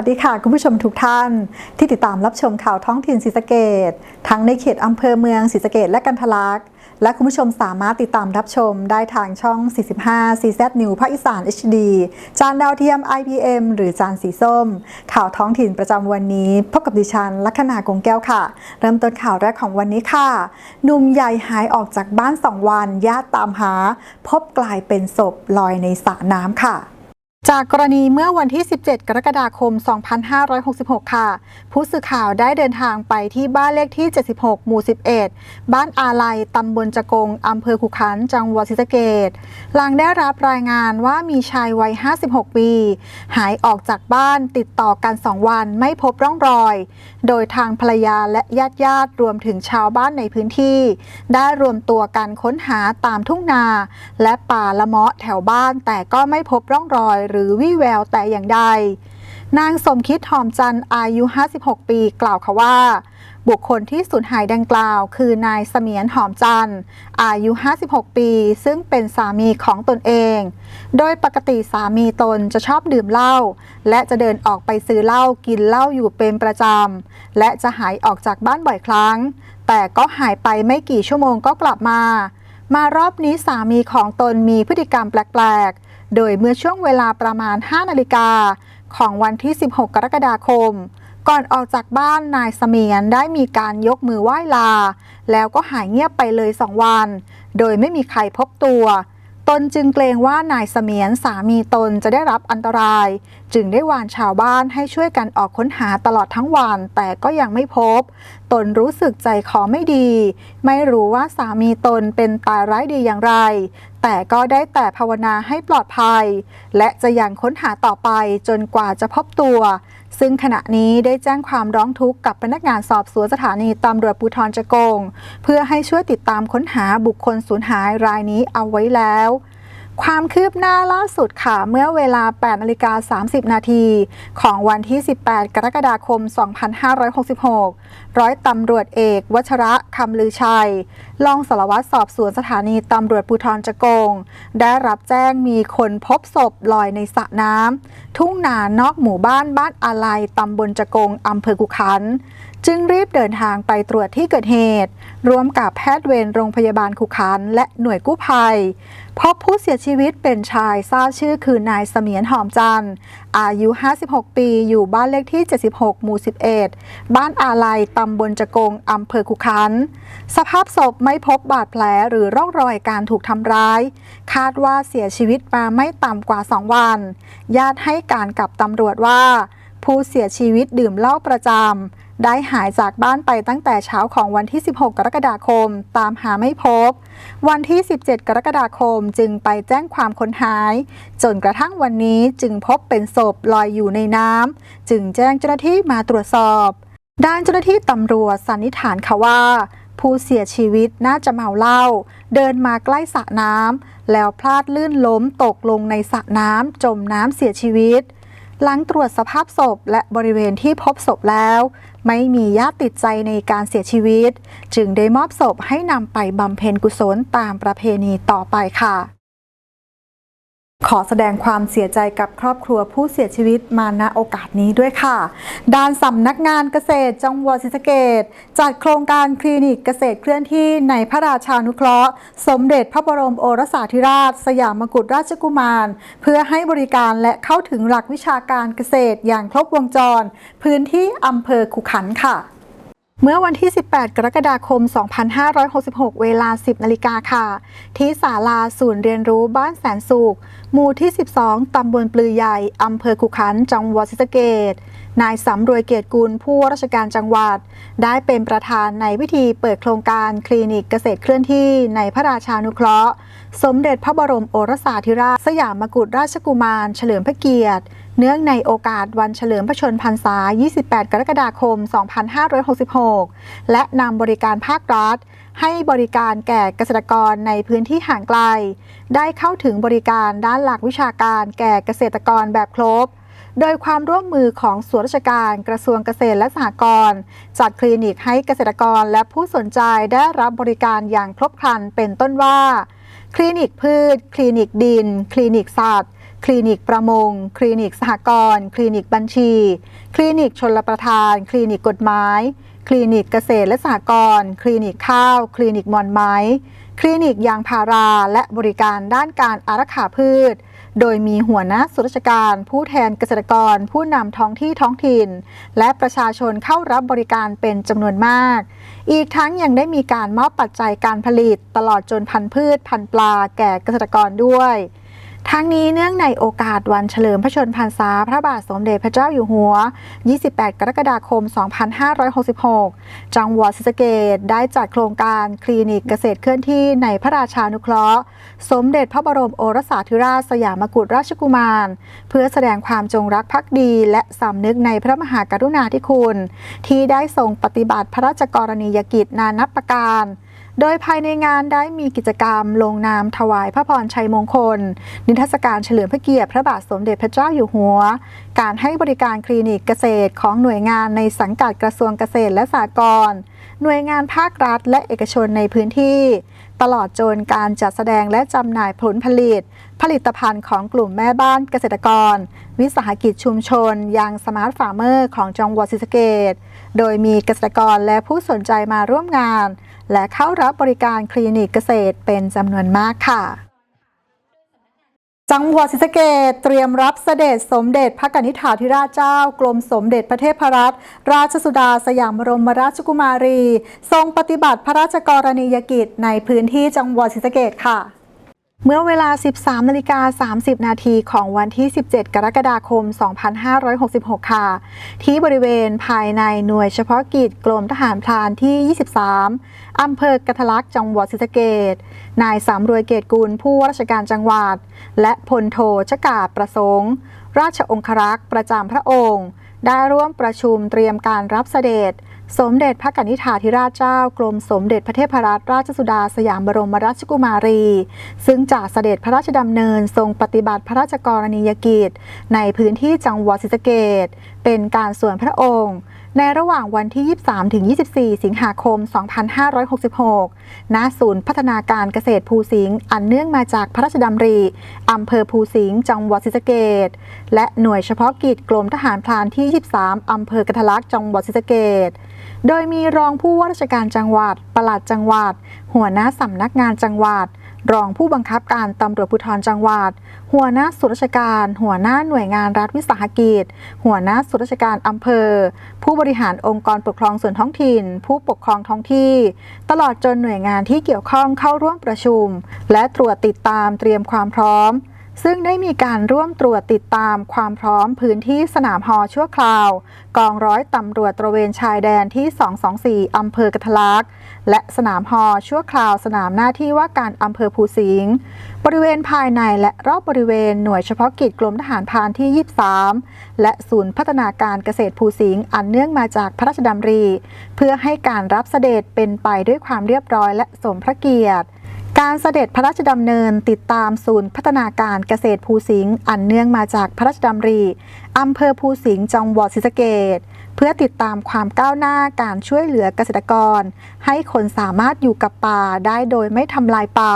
วัสดีค่ะ คุณผู้ชมทุกท่าน ที่ติดตามรับชมข่าวท้องถิ่นศรีสะเกดทั้งในเขตอำเภอเมืองศรีสะเกดและกันทะลักและคุณผู้ชมสามารถติดตามรับชมได้ทางช่อง 45 CZ New ภาคอีสาน HD จานดาวเทียม IPM หรือจานสีส้ม ข่าวท้องถิ่นประจำวันนี้พบกับดิฉันลัคนากงแก้วค่ะ เริ่มต้นข่าวแรกของวันนี้ค่ะหนุ่มใหญ่หายออกจากบ้าน 2 วันญาติตามหา พบกลายเป็นศพลอยในสระน้ำค่ะ จากกรณีเมื่อวันที่ 17 กรกฎาคม 2566 ค่ะ ผู้สื่อข่าวได้เดินทางไปที่บ้านเลขที่ 76 หมู่ 11 บ้านอาลัยตำบลจกง อำเภอขุขัน จังหวัดศรีสะเกษหลังได้รับรายงานว่ามีชายวัย 56 ปี หายออกจากบ้านติดต่อกัน 2 วันไม่พบร่องรอย โดยทางภรรยาและญาติญาติๆรวมถึงชาวบ้านในพื้นที่ ได้รวมตัวกันค้นหาตามทุ่งนา และป่าละเมาะแถวบ้านแต่ก็ไม่พบร่องรอยหรือวี่แววแต่อย่างใด นางสมคิดหอมจันทร์อายุ 56 ปีกล่าวค่ะว่า บุคคลที่สูญหายดังกล่าว คือนายเสมียนหอมจันทร์อายุ 56 ปี ซึ่งเป็นสามีของตนเอง โดยปกติสามีตนจะชอบดื่มเหล้าและจะเดินออกไปซื้อเหล้ากินเหล้าอยู่เป็นประจำและจะหายออกจากบ้านบ่อยครั้ง แต่ก็หายไปไม่กี่ชั่วโมงก็กลับมามารอบนี้สามีของตนมีพฤติกรรมแปลกๆ โดยเมื่อช่วงเวลาประมาณ 5 นาฬิกาของวันที่ 16 กรกฎาคม ก่อนออกจากบ้านนายเสมียนได้มีการยกมือไหว้ลา แล้วก็หายเงียบไปเลยสองวัน โดยไม่มีใครพบตัว ตนจึงเกรงว่านายเสมียนสามีตนจะได้รับอันตราย จึงได้วานชาวบ้านให้ช่วยกันออกค้นหาตลอดทั้งวัน แต่ก็ยังไม่พบ ตนรู้สึกใจคอไม่ดี ไม่รู้ว่าสามีตนเป็นตายร้ายดีอย่างไร แต่ก็ได้แต่ภาวนาให้ปลอดภัย และจะยังค้นหาต่อไปจนกว่าจะพบตัว ซึ่งขณะนี้ได้แจ้งความร้องทุกข์กับพนักงานสอบสวนสถานีตำรวจภูธรจโกง เพื่อให้ช่วยติดตามค้นหาบุคคลสูญหายรายนี้เอาไว้แล้ว ความคืบหน้าล่าสุดค่ะ เมื่อเวลา 8นาฬิกา30 นาทีของวันที่ 18 กรกฎาคม 2566 ร้อยตำรวจเอก วัชระคำลือชัย รองสารวัตรสอบสวนสถานีตำรวจภูธรจโกง ได้รับแจ้งมีคนพบศพลอยในสระน้ำ ทุ่งนานอกหมู่บ้านบ้านอาลัยตำบลจโกงอำเภอกุขัน จึงรีบเดินทางไปตรวจที่เกิดเหตุ ร่วมกับแพทย์เวรโรงพยาบาลขุขัน และหน่วยกู้ภัย พบผู้เสียชีวิตเป็นชายทราบชื่อคือนายเสมียนหอมจันทร์ อายุ 56 ปี อยู่บ้านเลขที่ 76 หมู่ 11 บ้านอาลัยตำบลจกงอำเภอขุขัน สภาพศพไม่พบบาดแผลหรือร่องรอยการถูกทำร้าย คาดว่าเสียชีวิตมาไม่ต่ำกว่า 2 วัน ญาติให้การกับตำรวจว่า ผู้เสียชีวิตดื่มเหล้าประจำ ได้หายจากบ้านไปตั้งแต่เช้าของวันที่ 16 กรกฎาคม ตามหาไม่พบ วันที่ 17 กรกฎาคมจึงไปแจ้งความคนหาย จนกระทั่งวันนี้จึงพบเป็นศพลอยอยู่ในน้ำจึงแจ้งเจ้าหน้าที่มาตรวจสอบ ด้านเจ้าหน้าที่ตำรวจสันนิษฐานค่ะว่า ผู้เสียชีวิตน่าจะเมาเหล้าเดินมาใกล้สระน้ำแล้วพลาดลื่นล้มตกลงในสระน้ำจมน้ำเสียชีวิต หลังตรวจสภาพศพและบริเวณที่พบศพแล้ว ไม่มีญาติติดใจในการเสียชีวิต จึงได้มอบศพให้นำไปบำเพ็ญกุศลตามประเพณีต่อไปค่ะ ขอแสดงความเสียใจกับครอบครัวผู้เสียชีวิตมาณโอกาสนี้ด้วยค่ะ ด้านสำนักงานเกษตรจังหวัดศรีสะเกษจัดโครงการคลินิกเกษตรเคลื่อนที่ในพระราชานุเคราะห์ สมเด็จพระบรมโอรสาธิราช สยามกุฎราชกุมาร เพื่อให้บริการและเข้าถึงหลักวิชาการเกษตรอย่างครบวงจร พื้นที่อำเภอขุขันค่ะ เมื่อวันที่ 18 กรกฎาคม 2566 เวลา 10 นาฬิกาค่ะ ที่ศาลาศูนย์เรียนรู้บ้านแสนสุข หมู่ที่ 12 ตำบลปลือใหญ่ อำเภอขุขัน จังหวัดศรีสะเกษนายสำรวยเกียรติกุลผู้ว่าราชการจังหวัด ได้เป็นประธานในพิธีเปิดโครงการคลินิกเกษตรเคลื่อนที่ในพระราชานุเคราะห์ สมเด็จพระบรมโอรสาธิราช สยามกุฎราชกุมาร เฉลิมพระเกียรติ เนื่องในโอกาสวันเฉลิมพระชนพรรษา 28 กรกฎาคม 2566 และนำบริการภาครัฐ ให้บริการแก่เกษตรกรในพื้นที่ห่างไกล ได้เข้าถึงบริการด้านหลักวิชาการแก่เกษตรกรแบบครบโดยความร่วมมือของส่วนราชการกระทรวงเกษตรและสหกรณ์จัดคลินิกให้เกษตรกรและผู้สนใจได้รับบริการอย่างครบครันเป็นต้นว่า คลินิกพืช คลินิกดิน คลินิกสัตว์ คลินิกประมง คลินิกสหกรณ์คลินิกบัญชี คลินิกชลประทาน คลินิกกฎหมาย คลินิกเกษตรและสหกรณ์คลินิกข้าว คลินิกมอนไม้ คลินิกยางพาราและบริการด้านการอารักขาพืช โดยมีหัวหน้าส่วนราชการ ผู้แทนเกษตรกร ผู้นำท้องที่ท้องถิ่น และประชาชนเข้ารับบริการเป็นจำนวนมาก อีกทั้งยังได้มีการมอบปัจจัยการผลิต ตลอดจนพันธุ์พืช พันธุ์ปลาแก่เกษตรกรด้วย ทั้งนี้เนื่องในโอกาสวันเฉลิมพระชนมพรรษาพระบาทสมเด็จพระเจ้าอยู่หัว 28 กรกฎาคม 2566 จังหวัดศรีสะเกษได้จัดโครงการคลินิกเกษตรเคลื่อนที่ในพระราชานุเคราะห์ สมเด็จพระบรมโอรสาธิราชสยามกุฎราชกุมาร เพื่อแสดงความจงรักภักดี และสำนึกในพระมหากรุณาธิคุณ ที่ได้ทรงปฏิบัติพระราชกรณียกิจนานับประการ โดยภายในงานได้มีกิจกรรม ลงนามถวายพระพรชัยมงคล นิทรรศการเฉลิมพระเกียรติพระบาทสมเด็จพระเจ้าอยู่หัว การให้บริการคลินิกเกษตรของหน่วยงานในสังกัดกระทรวงเกษตรและสหกรณ์หน่วยงานภาครัฐและเอกชนในพื้นที่ ตลอดจนการจัดแสดงและจำหน่ายผลผลิต ผลิตภัณฑ์ของกลุ่มแม่บ้านเกษตรกร วิสาหกิจชุมชนยังสมาร์ทฟาร์มเมอร์ของจังหวัดศรีสะเกษโดยมีเกษตรกรและผู้สนใจมาร่วมงาน และเข้ารับบริการคลินิกเกษตรเป็นจำนวนมากค่ะจังหวัดศรีสะเกดเตรียมรับเสด็จสมเด็จพระกนิษฐาธิราชเจ้ากรมสมเด็จพระเทพรัตนราชสุดาสยามบรมราชกุมารี ทรงปฏิบัติพระราชกรณียกิจในพื้นที่จังหวัดศรีสะเกดค่ะ เมื่อเวลา 13นาฬิกา30 นาทีของวันที่ 17 กรกฎาคม 2566 ค่ะ ที่บริเวณภายในหน่วยเฉพาะกิจกรมทหารพรานที่ 23 อำเภอกระทะลักจังหวัดศรีสะเกษนายสำรวยเกตกุลผู้ว่าราชการจังหวัด และพลโทชกาศประสงค์ ราชองครักษ์ประจำพระองค์ ได้ร่วมประชุมเตรียมการรับเสด็จ สมเด็จพระกนิษฐาธิราชเจ้ากรมสมเด็จพระเทพรัตนราชสุดาสยามบรมราชกุมารี ซึ่งจากเสด็จพระราชดำเนินทรงปฏิบัติพระราชกรณียกิจ ในพื้นที่จังหวัดศรีสะเกดเป็นการส่วนพระองค์ ในระหว่างวันที่ 23ถึง24 สิงหาคม 2566 ณ ศูนย์พัฒนาการเกษตรภูสิงห์อันเนื่องมาจากพระราชดำริอำเภอภูสิงห์จังหวัดศรีสะเกษและหน่วยเฉพาะกิจกรมทหารพรานที่ 23 อำเภอกระทะลักจังหวัดศรีสะเกษโดยมีรองผู้ว่าราชการจังหวัด ปลัดจังหวัด หัวหน้าสำนักงานจังหวัด รองผู้บังคับการตำรวจภูธรจังหวัด หัวหน้าส่วนราชการ หัวหน้าหน่วยงานรัฐวิสาหกิจ หัวหน้าส่วนราชการอำเภอ ผู้บริหารองค์กรปกครองส่วนท้องถิ่น ผู้ปกครองท้องที่ ตลอดจนหน่วยงานที่เกี่ยวข้องเข้าร่วมประชุม และตรวจติดตามเตรียมความพร้อม ซึ่งได้มีการร่วมตรวจติดตามความพร้อมพื้นที่สนามฮอชั่วคราว กองร้อยตำรวจตระเวนชายแดนที่ 224 อำเภอกระทะลัก และสนามฮอชั่วคราว สนามหน้าที่ว่าการอำเภอภูสิงห์บริเวณภายในและรอบบริเวณหน่วยเฉพาะกิจกรมทหารพานที่ 23 และศูนย์พัฒนาการเกษตรภูสิงห์อันเนื่องมาจากพระราชดำริ เพื่อให้การรับเสด็จเป็นไปด้วยความเรียบร้อยและสมพระเกียรติ การเสด็จพระราชดำเนินติดตามศูนย์พัฒนาการเกษตรภูสิงห์อันเนื่องมาจากพระราชดำริอำเภอภูสิงห์จังหวัดศรีสะเกษเพื่อติดตามความก้าวหน้าการช่วยเหลือเกษตรกร ให้คนสามารถอยู่กับป่าได้โดยไม่ทำลายป่า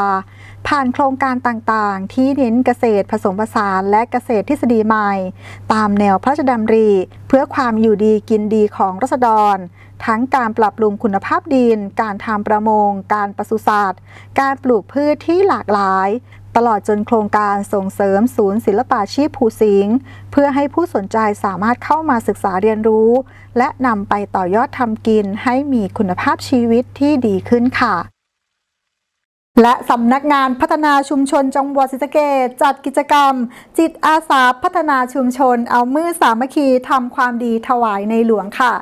ผ่านโครงการต่างๆ ที่เน้นเกษตรผสมผสานและเกษตรทฤษฎีใหม่ ตามแนวพระราชดำริ เพื่อความอยู่ดีกินดีของรัษฎร ทั้งการปรับปรุงคุณภาพดิน การทำประมง การปศุสัตว์ การปลูกพืชที่หลากหลาย ตลอดจนโครงการส่งเสริมศูนย์ศิลปาชีพภูสิงห์เพื่อให้ผู้สนใจสามารถเข้ามาศึกษาเรียนรู้ และนำไปต่อยอดทำกินให้มีคุณภาพชีวิตที่ดีขึ้นค่ะ และสำนักงานพัฒนาชุมชนจังหวัดศรีสะเกษจัดกิจกรรม จิตอาสาพัฒนาชุมชน เอามือสามัคคีทำความดีถวายในหลวงค่ะ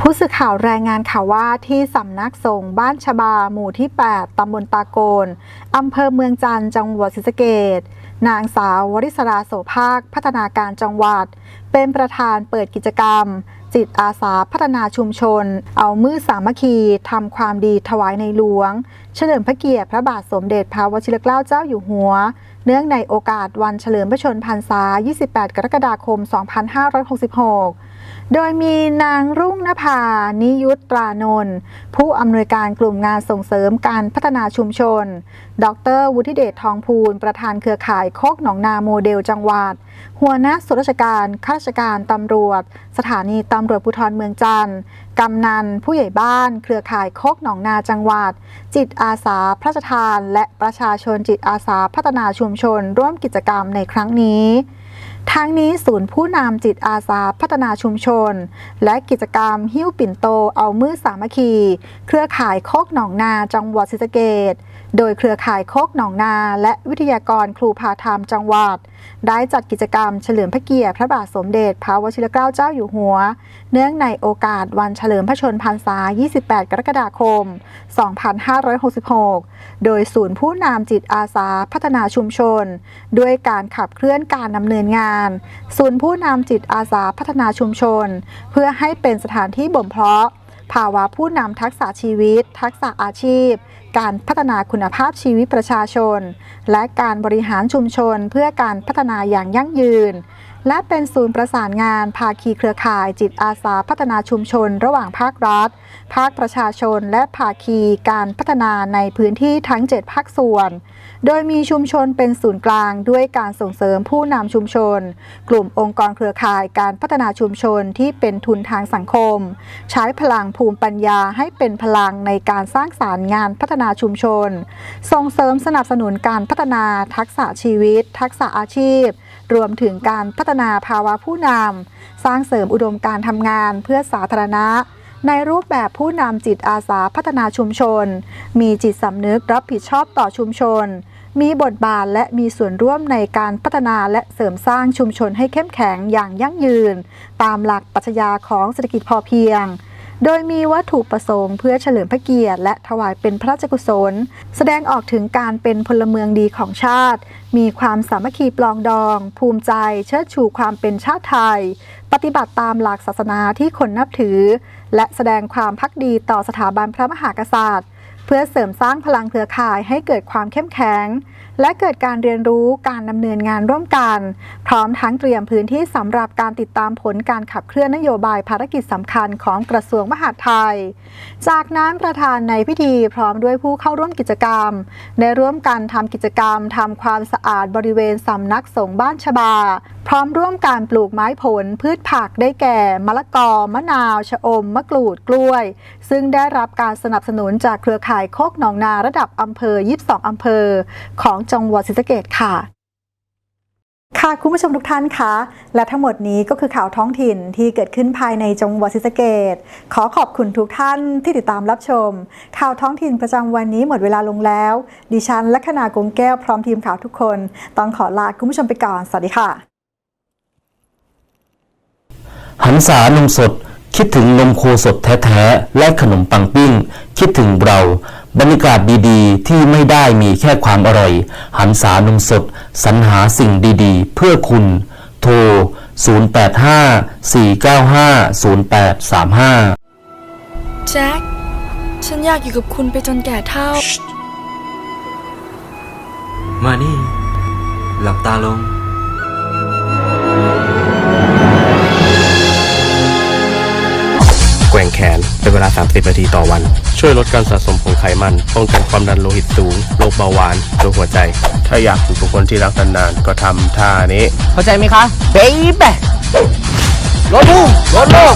ผู้สื่อข่าวรายงานข่าวว่าที่สำนักสงฆ์บ้านชบา หมู่ที่ 8ตำบลตาโกนอำเภอเมืองจันทร์จังหวัดศรีสะเกษ นางสาววริศราโสภาค พัฒนาการจังหวัด เป็นประธานเปิดกิจกรรม จิตอาสาพัฒนาชุมชน เอามือสามัคคีทำความดีถวายในหลวง เฉลิมพระเกียรติพระบาทสมเด็จพระวชิรเกล้าเจ้าอยู่หัว เนื่องในโอกาสวันเฉลิมพระชนมพรรษา 28 กรกฎาคม 2566 โดยมีนางรุ่งนภา นิยุตตรานนท์ผู้อำนวยการกลุ่มงานส่งเสริมการพัฒนาชุมชน ดรวุฒิเดชทองพูล ประธานเครือข่ายโคกหนองนาโมเดลจังหวัด หัวหน้าส่วนราชการ ข้าราชการตำรวจ สถานีตำรวจภูธรเมืองจันทร์ กำนัน ผู้ใหญ่บ้าน เครือข่ายโคกหนองนาจังหวัด จิตอาสาพระราชทาน และประชาชนจิตอาสาพัฒนาชุมชน ร่วมกิจกรรมในครั้งนี้ ทั้งนี้ศูนย์ผู้นำจิตอาสาพัฒนาชุมชน และกิจกรรมหิ้วปิ่นโตเอามือสามัคคี เครือข่ายโคกหนองนาจังหวัดศรีสะเกษ โดยเครือข่ายโคกหนองนาและวิทยากรครูพาธรรมจังหวัด ได้จัดกิจกรรมเฉลิมพระเกียรติพระบาทสมเด็จพระวชิรเกล้าเจ้าอยู่หัว เนื่องในโอกาสวันเฉลิมพระชนมพรรษา 28 กรกฎาคม 2566 โดยศูนย์ผู้นำจิตอาสาพัฒนาชุมชน ด้วยการขับเคลื่อนการดำเนินงาน ศูนย์ผู้นำจิตอาสาพัฒนาชุมชน เพื่อให้เป็นสถานที่บ่มเพาะ ภาวะผู้นำทักษะชีวิต ทักษะอาชีพ การพัฒนาคุณภาพชีวิตประชาชน และการบริหารชุมชนเพื่อการพัฒนาอย่างยั่งยืน และเป็นศูนย์ประสานงาน ภาคีเครือข่ายจิตอาสาพัฒนาชุมชน ระหว่างภาครัฐภาคประชาชนและภาคีการพัฒนาในพื้นที่ทั้ง 7 ภาคส่วน โดยมีชุมชนเป็นศูนย์กลางด้วยการส่งเสริมผู้นำชุมชน กลุ่มองค์กรเครือข่ายการพัฒนาชุมชนที่เป็นทุนทางสังคม ใช้พลังภูมิปัญญาให้เป็นพลังในการสร้างสารรค์งานพัฒนาชุมชน ส่งเสริมสนับสนุนการพัฒนาทักษะชีวิต ทักษะอาชีพ รวมถึงการพัฒนาภาวะผู้นำสร้างเสริมอุดมการทำงานเพื่อสาธารณะ ในรูปแบบผู้นำจิตอาสาพัฒนาชุมชน มีจิตสำนึกรับผิดชอบต่อชุมชน มีบทบาทและมีส่วนร่วมในการพัฒนาและเสริมสร้างชุมชนให้เข้มแข็งอย่างยั่งยืน ตามหลักปรัชญาของเศรษฐกิจพอเพียง โดยมีวัตถุประสงค์เพื่อเฉลิมพระเกียรติและถวายเป็นพระราชกุศล แสดงออกถึงการเป็นพลเมืองดีของชาติ มีความสามัคคีปลองดอง ภูมิใจ เชิดชูความเป็นชาติไทย ปฏิบัติตามหลักศาสนาที่คนนับถือ และแสดงความพักดีต่อสถาบันพระมหากษัตริย์ เพื่อเสริมสร้างพลังเครือข่ายให้เกิดความเข้มแข็ง และเกิดการเรียนรู้การดำเนินงานร่วมกัน พร้อมทั้งเตรียมพื้นที่สำหรับการติดตามผลการขับเคลื่อนนโยบายภารกิจสำคัญของกระทรวงมหาดไทย จากนั้นประธานในพิธีพร้อมด้วยผู้เข้าร่วมกิจกรรม ได้ร่วมกันทำกิจกรรมทำความสะอาดบริเวณสำนักสงฆ์บ้านชบา พร้อมร่วมการปลูกไม้ผลพืชผักได้แก่มะละกอ มะนาว ชะอม มะกรูด กล้วย ซึ่งได้รับการสนับสนุนจากเครือข่ายโคกหนองนาระดับอำเภอ 22 อำเภอของจังหวัดศรีสะเกษค่ะ ค่ะคุณผู้ชมทุกท่านคะ และทั้งหมดนี้ก็คือข่าวท้องถิ่นที่เกิดขึ้นภายในจังหวัดศรีสะเกษขอขอบคุณทุกท่านที่ติดตามรับชม ข่าวท้องถิ่นประจำวันนี้หมดเวลาลงแล้ว ดิฉันและคณากงแก้วพร้อมทีมข่าวทุกคน ต้องขอลาคุณผู้ชมไปก่อนสวัสดีค่ะ หันษานมสด คิดถึงนมโคสดแท้ๆและขนมปังปิ้ง คิดถึงเรา บรรยากาศดีๆ ที่ไม่ได้มีแค่ความอร่อย หันษานมสดสรรหาสิ่งดีๆ เพื่อคุณ โทร 0854950835 แจ็ค ฉันอยากอยู่กับคุณไปจนแก่เท่า มานี่ หลับตาลง แกว่งแขนเป็นเวลา 30 นาทีต่อวัน ช่วยลดการสะสมของไขมัน ป้องกันความดันโลหิตสูง โรคเบาหวาน โรคหัวใจ ถ้าอยากอยู่กับคนที่รักนานๆ ก็ทำท่านี้ เข้าใจไหมคะ เบ๊บรถลูกรถลูก